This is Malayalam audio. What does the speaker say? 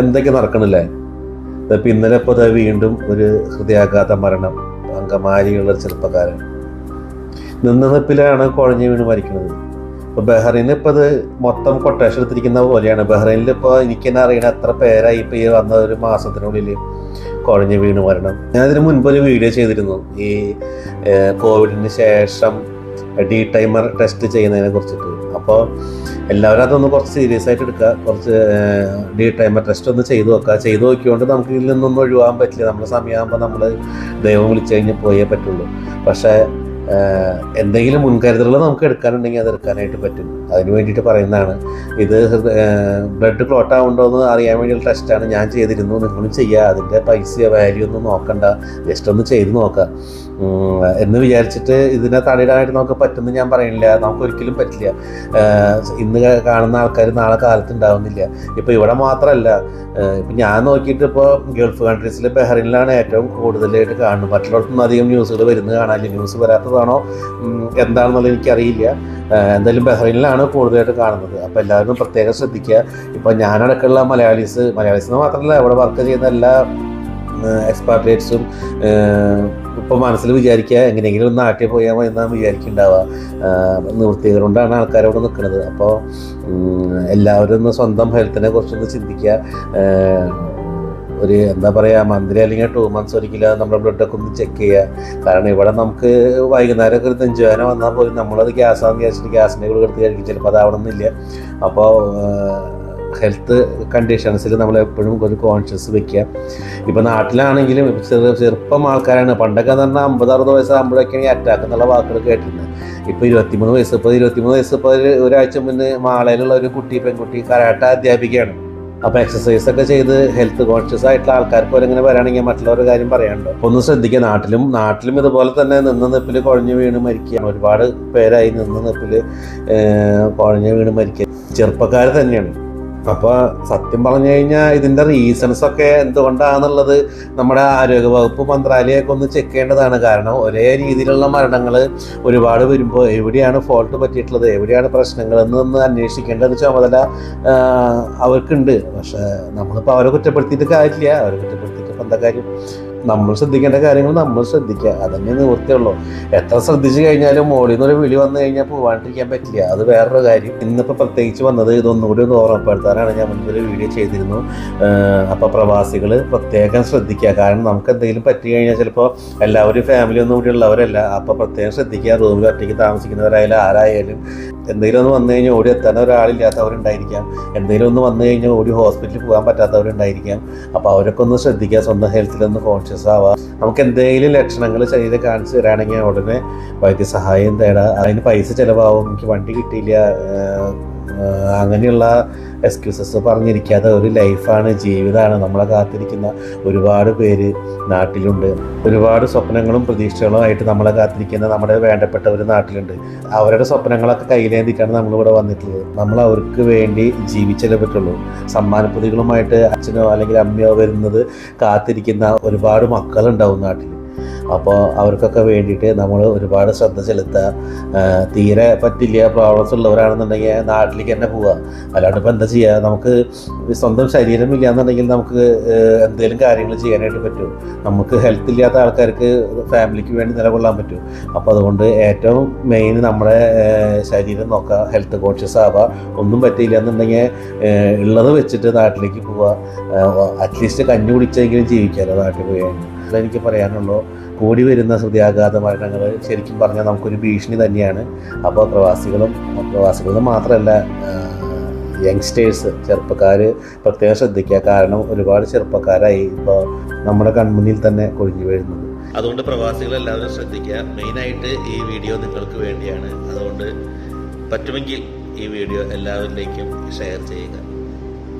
എന്തൊക്കെ നടക്കണില്ലേ? ഇപ്പം ഇന്നലെ ഇപ്പോൾ വീണ്ടും ഒരു ഹൃദയാഘാത മരണം അങ്കമാലിയുള്ള ഒരു ചെറുപ്പക്കാരൻ. നിന്ന നിപ്പിലാണ് കുഴഞ്ഞു വീണ് മരിക്കുന്നത് ഇപ്പോൾ ബഹ്റൈനിൽ ഇപ്പോൾ അത് മൊത്തം കൊട്ടേഷൻ എടുത്തിരിക്കുന്ന പോലെയാണ്. ബഹ്റൈനിൽ ഇപ്പോൾ എനിക്ക് തന്നെ അറിയണ എത്ര പേരായി ഇപ്പോൾ ഈ വന്ന ഒരു മാസത്തിനുള്ളിൽ കുഴഞ്ഞു വീണ് മരണം. ഞാൻ ഇതിന് മുൻപ് ഒരു വീഡിയോ ചെയ്തിരുന്നു. ഈ കോവിഡിന് ശേഷം ഡി ടൈമർ ടെസ്റ്റ് ചെയ്യുന്നതിനെ കുറിച്ചിട്ട്. അപ്പോൾ എല്ലാവരും അതൊന്ന് കുറച്ച് സീരിയസ് ആയിട്ട് എടുക്കുക. കുറച്ച് ഡീ ടൈമർ ടെസ്റ്റ് ഒന്ന് ചെയ്തു നോക്കുക. ചെയ്തു നോക്കിയോണ്ട് നമുക്ക് ഇതിൽ നിന്നൊന്നും ഒഴിവാൻ പറ്റില്ല. നമ്മുടെ സമയമാകുമ്പോൾ നമ്മൾ ദൈവം വിളിച്ചു കഴിഞ്ഞാൽ പോയേ പറ്റുള്ളൂ. പക്ഷേ എന്തെങ്കിലും മുൻകരുതലുകൾ നമുക്ക് എടുക്കാനുണ്ടെങ്കിൽ അത് എടുക്കാനായിട്ട് പറ്റും. അതിന് വേണ്ടിയിട്ട് പറയുന്നതാണ്. ഇത് ബ്ലഡ് ക്ലോട്ട് ആവുണ്ടോ എന്ന് അറിയാൻ വേണ്ടിയുള്ള ടെസ്റ്റാണ് ഞാൻ ചെയ്തിരുന്നു നിങ്ങളും ചെയ്യുക അതിന്റെ പൈസ വാല്യൂ ഒന്നും നോക്കണ്ട. ജസ്റ്റ് ഒന്ന് ചെയ്ത് നോക്കുക. എന്ന് വിചാരിച്ചിട്ട് ഇതിനെ തടയിടാനായിട്ട് നമുക്ക് പറ്റുമെന്ന് ഞാൻ പറയുന്നില്ല. നമുക്ക് ഒരിക്കലും പറ്റില്ല. ഇന്ന് കാണുന്ന ആൾക്കാർ നാളെ കാലത്ത് ഉണ്ടാവുന്നില്ല ഇപ്പോൾ ഇവിടെ മാത്രമല്ല ഇപ്പം ഞാൻ നോക്കിയിട്ട് ഇപ്പോൾ ഗൾഫ് കൺട്രീസിൽ ബഹ്റിനിലാണ് ഏറ്റവും കൂടുതലായിട്ട് കാണുന്നത്. മറ്റുള്ളവർക്കൊന്നും അധികം ന്യൂസുകൾ വരുന്നത് കാണാനില്ല. ന്യൂസ് വരാത്തതാണോ എന്താണെന്നുള്ളത് എനിക്കറിയില്ല. എന്തായാലും ബഹ്റൈനിലാണ് കൂടുതലായിട്ട് കാണുന്നത്. അപ്പോൾ എല്ലാവരും പ്രത്യേകം ശ്രദ്ധിക്കുക. ഇപ്പോൾ ഞാനടക്കമുള്ള മലയാളീസ് മലയാളീസ് മാത്രമല്ല ഇവിടെ വർക്ക് ചെയ്യുന്ന എല്ലാ എക്സ്പാട്രിയേറ്റ്സും ഇപ്പോൾ മനസ്സിൽ വിചാരിക്കുക എങ്ങനെയെങ്കിലും ഒന്ന് നാട്ടിൽ പോയാൽ എന്നാണ് വിചാരിക്കുന്നുണ്ടാവുക. നിവൃത്തികൾ കൊണ്ടാണ് ആൾക്കാർ അവിടെ നിൽക്കുന്നത്. അപ്പോൾ എല്ലാവരും ഒന്ന് സ്വന്തം ഹെൽത്തിനെ കുറിച്ചൊന്ന് ചിന്തിക്കുക. ഒരു എന്താ പറയുക മന്ത്ലി അല്ലെങ്കിൽ ടു മന്ത്സ് ഒരിക്കലും നമ്മുടെ ബ്ലഡൊക്കെ ഒന്ന് ചെക്ക് ചെയ്യുക. കാരണം ഇവിടെ നമുക്ക് വൈകുന്നേരമൊക്കെ ഒരു നെഞ്ചുവേന വന്നാൽ പോലും നമ്മളത് ഗ്യാസാന്ന് വിചാരിച്ചിട്ട് ഗ്യാസിന്റെ കൂടെ എടുത്ത് കഴിക്കും. ചിലപ്പോൾ അത് അവിടെ നിന്നില്ല. അപ്പോൾ ഹെൽത്ത് കണ്ടീഷൻസിൽ നമ്മൾ എപ്പോഴും ഒരു കോൺഷ്യസ് വെക്കുക. ഇപ്പോൾ നാട്ടിലാണെങ്കിലും ഇപ്പം ചെറു ചെറുപ്പം ആൾക്കാരാണ്. പണ്ടൊക്കെ എന്ന് പറഞ്ഞാൽ അമ്പത് അറുപത് വയസ്സാകുമ്പോഴൊക്കെയാണ് ഈ അറ്റാക്ക് എന്നുള്ള വാക്കുകൾ കേട്ടിരുന്നത് ഇപ്പോൾ ഇരുപത്തിമൂന്ന് വയസ്സ് ഇപ്പോൾ ഇരുപത്തിമൂന്ന് വയസ്സ് ഇപ്പോൾ ഒരു ഒരാഴ്ച മുന്നേ മാളയിലുള്ള ഒരു കുട്ടി പെൺകുട്ടി കരാട്ട അധ്യാപികയാണ്. അപ്പോൾ എക്സസൈസ് ഒക്കെ ചെയ്ത് ഹെൽത്ത് കോൺഷ്യസ് ആയിട്ടുള്ള ആൾക്കാർക്ക് പോലെ ഇങ്ങനെ വരാണെങ്കിൽ മറ്റുള്ളവരുടെ കാര്യം പറയാനുണ്ടോ? ഒന്ന് ശ്രദ്ധിക്കുക. നാട്ടിലും നാട്ടിലും ഇതുപോലെ തന്നെ നിന്ന് നിപ്പിൽ കുഴഞ്ഞു വീണ് മരിക്കുകയാണ് ഒരുപാട് പേരായി നിന്ന് നിപ്പിൽ കുഴഞ്ഞു വീണ് മരിക്കുക. ചെറുപ്പക്കാർ തന്നെയാണ്. അപ്പോൾ സത്യം പറഞ്ഞു കഴിഞ്ഞാൽ ഇതിന്റെ റീസൺസ് ഒക്കെ എന്തുകൊണ്ടാണെന്നുള്ളത് നമ്മുടെ ആരോഗ്യ വകുപ്പ് മന്ത്രാലയമൊക്കെ ഒന്ന് ചെക്ക് ചെയ്യേണ്ടതാണ്. കാരണം ഒരേ രീതിയിലുള്ള മരണങ്ങൾ ഒരുപാട് വരുമ്പോൾ എവിടെയാണ് ഫോൾട്ട് പറ്റിയിട്ടുള്ളത്? എവിടെയാണ് പ്രശ്നങ്ങൾ എന്നൊന്ന് അന്വേഷിക്കേണ്ട ഒരു ചുമതല അവർക്കുണ്ട്. പക്ഷെ നമ്മളിപ്പോൾ അവരെ കുറ്റപ്പെടുത്തിയിട്ട് കാര്യമില്ല. അവരെ കുറ്റപ്പെടുത്തിയിട്ട് ഇപ്പം എന്താ കാര്യം? നമ്മൾ ശ്രദ്ധിക്കേണ്ട കാര്യങ്ങൾ നമ്മൾ ശ്രദ്ധിക്കുക. അതന്നെ നിവൃത്തിയുള്ളൂ. എത്ര ശ്രദ്ധിച്ചു കഴിഞ്ഞാലും മോളിൽ നിന്നൊരു വിളി വന്നു കഴിഞ്ഞാൽ പോവാണ്ടിരിക്കാൻ പറ്റില്ല. അത് വേറൊരു കാര്യം. ഇന്നിപ്പോൾ പ്രത്യേകിച്ച് വന്നത് ഇതൊന്നുകൂടി ഒന്ന് ഓർമ്മപ്പെടുത്താനാണ് ഞാൻ മുൻപൊരു വീഡിയോ ചെയ്തിരുന്നു. അപ്പോൾ പ്രവാസികൾ പ്രത്യേകം ശ്രദ്ധിക്കുക. കാരണം നമുക്ക് എന്തെങ്കിലും പറ്റി കഴിഞ്ഞാൽ ചിലപ്പോൾ എല്ലാവരും ഫാമിലി ഒന്നും കൂടി ഉള്ളവരല്ല. അപ്പോൾ പ്രത്യേകം ശ്രദ്ധിക്കുക. റൂമിൽ ഒറ്റയ്ക്ക് താമസിക്കുന്നവരായാലും ആരായാലും എന്തെങ്കിലും ഒന്ന് വന്നു കഴിഞ്ഞാൽ ഓടി എത്താൻ ഒരാളില്ലാത്തവരുണ്ടായിരിക്കാം. എന്തെങ്കിലും ഒന്ന് വന്നു കഴിഞ്ഞാൽ ഓടി ഹോസ്പിറ്റലിൽ പോകാൻ പറ്റാത്തവരുണ്ടായിരിക്കാം. അപ്പോൾ അവരൊക്കെ ഒന്ന് ശ്രദ്ധിക്കുക സ്വന്തം ഹെൽത്തിലൊന്ന് കോൺഷ്യസ് ആവാം നമുക്ക് എന്തെങ്കിലും ലക്ഷണങ്ങൾ ശരീരം കാണിച്ചു തരാണെങ്കിൽ ഉടനെ വൈദ്യസഹായം തേടാം. അതിന് പൈസ ചിലവാകും എനിക്ക് വണ്ടി കിട്ടിയില്ല. അങ്ങനെയുള്ള എക്സ്ക്യൂസസ് പറഞ്ഞിരിക്കാതെ ഒരു ലൈഫാണ് ജീവിതമാണ്. നമ്മളെ കാത്തിരിക്കുന്ന ഒരുപാട് പേര് നാട്ടിലുണ്ട്. ഒരുപാട് സ്വപ്നങ്ങളും പ്രതീക്ഷകളുമായിട്ട് നമ്മളെ കാത്തിരിക്കുന്ന നമ്മുടെ വേണ്ടപ്പെട്ടവർ നാട്ടിലുണ്ട്. അവരുടെ സ്വപ്നങ്ങളൊക്കെ കയ്യിലേന്തിട്ടാണ് നമ്മളിവിടെ വന്നിട്ടുള്ളത്. നമ്മൾ അവർക്ക് വേണ്ടി ജീവിച്ചല്ലേ പറ്റുള്ളൂ. സമ്മാനപ്രതികളുമായിട്ട് അച്ഛനോ അല്ലെങ്കിൽ അമ്മയോ വരുന്നത് കാത്തിരിക്കുന്ന ഒരുപാട് മക്കളുണ്ടാവും നാട്ടിൽ. അപ്പോൾ അവർക്കൊക്കെ വേണ്ടിയിട്ട് നമ്മൾ ഒരുപാട് ശ്രദ്ധ ചെലുത്തുക തീരെ പറ്റില്ല പ്രോബ്ലംസ് ഉള്ളവരാണെന്നുണ്ടെങ്കിൽ നാട്ടിലേക്ക് തന്നെ പോവുക അല്ലാണ്ട് ഇപ്പോൾ എന്താ ചെയ്യുക നമുക്ക് സ്വന്തം ശരീരം ഇല്ലാന്നുണ്ടെങ്കിൽ നമുക്ക് എന്തെങ്കിലും കാര്യങ്ങൾ ചെയ്യാനായിട്ട് പറ്റും. നമുക്ക് ഹെൽത്ത് ഇല്ലാത്ത ആൾക്കാർക്ക് ഫാമിലിക്ക് വേണ്ടി നിലകൊള്ളാൻ പറ്റും. അപ്പോൾ അതുകൊണ്ട് ഏറ്റവും മെയിൻ നമ്മുടെ ശരീരം നോക്കുക ഹെൽത്ത് കോൺഷ്യസ് ആവുക ഒന്നും പറ്റിയില്ല എന്നുണ്ടെങ്കിൽ ഉള്ളത് വെച്ചിട്ട് നാട്ടിലേക്ക് പോവുക അറ്റ്ലീസ്റ്റ് കഞ്ഞി കുടിച്ചെങ്കിലും ജീവിക്കാമല്ലോ നാട്ടിൽ പോയി അതെനിക്ക് പറയാനുള്ളൂ. കൂടി വരുന്ന ഹൃദയാഘാത മരണങ്ങൾ ശരിക്കും പറഞ്ഞാൽ നമുക്കൊരു ഭീഷണി തന്നെയാണ്. അപ്പോൾ പ്രവാസികളും പ്രവാസികളും മാത്രമല്ല യങ്സ്റ്റേഴ്സ് ചെറുപ്പക്കാർ പ്രത്യേകം ശ്രദ്ധിക്കുക. കാരണം ഒരുപാട് ചെറുപ്പക്കാരായി ഇപ്പോൾ നമ്മുടെ കൺമുന്നിൽ തന്നെ കൊഴിഞ്ഞു വീഴുന്നത്. അതുകൊണ്ട് പ്രവാസികൾ എല്ലാവരും ശ്രദ്ധിക്കുക. മെയിനായിട്ട് ഈ വീഡിയോ നിങ്ങൾക്ക് വേണ്ടിയാണ്. അതുകൊണ്ട് പറ്റുമെങ്കിൽ ഈ വീഡിയോ എല്ലാവരിലേക്കും ഷെയർ ചെയ്യുക.